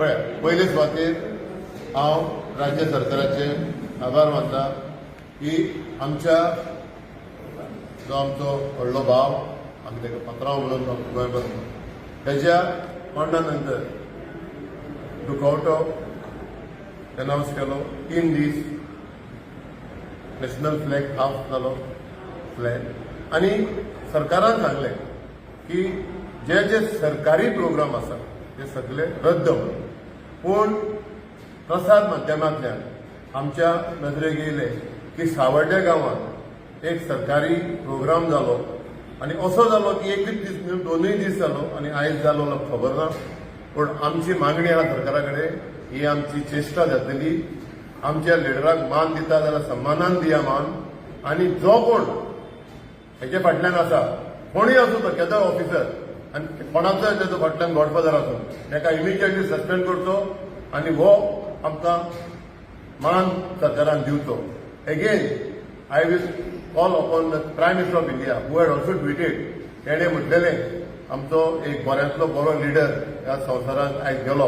पळय पयले सुवातेर हांव राज्य सरकाराचे आभार मानता की आमच्या जो आमचो व्हडलो भाव आमी ताका पात्रांव म्हणून बसलो. तेज्या मरणा नंतर दुखवटो अनावन्स केलो तीन दीस नॅशनल फ्लॅग हाफ जालो फ्लॅग आनी सरकारान सांगलें की जे जे सरकारी प्रोग्राम आसा ते सगळे रद्द म्हणून पूण प्रसार माध्यमांतल्यान आमच्या नजरेक येयलें की सावड्ड्या गांवांत एक सरकारी प्रोग्राम जालो आनी असो जालो की एकूच दीस न्हू म्हणजे दोनूय दीस जालो आनी आयज जालो खबर ना. पूण आमची मागणी आहा सरकारा कडेन ही आमची चेष्टा जातली. आमच्या लिडराक मान दिता जाल्यार सन्मानान दिया मान. आनी जो कोण हेजे फाटल्यान आसा कोणूय आसूं तो केदो ऑफिसर. आनी कोणाचोय तेजो फाटल्यान गॉडफादर आसूं ताका इमिजिएटली सस्पेंड करचो आनी हो आमकां मान सरकारान दिवचो again I will call upon the prime minister of India who had also tweeted तेणें म्हटलेलें आमचो एक बऱ्यांतलो बरो लिडर ह्या संवसारांत आयज गेलो.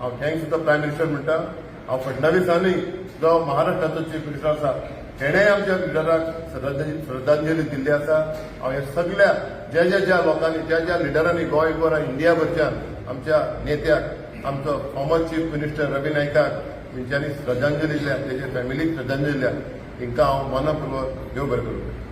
हांव थँक्स द प्रायम मिनिस्टर म्हणटा हांव फडणवीसांनी जो महाराष्ट्राचो चीफ मिनिस्टर आसा हेणे आमच्या लिडराक श्रद्धांजली श्रद्धांजली दिल्ली आसा. हांव हे सगळ्या ज्या ज्या ज्या लोकांनी ज्या ज्या लिडरांनी गोंयभर इंडिया इंडियाभरच्यान आमच्या नेत्याक आमचो फॉर्मर चीफ मिनिस्टर रवी नायकाक तेंच्यांनी श्रद्धांजली दिल्या तेजे फॅमिलीक श्रद्धांजली दिल्या. हिंकां हांव मनपूर्वक देव बरें करूं.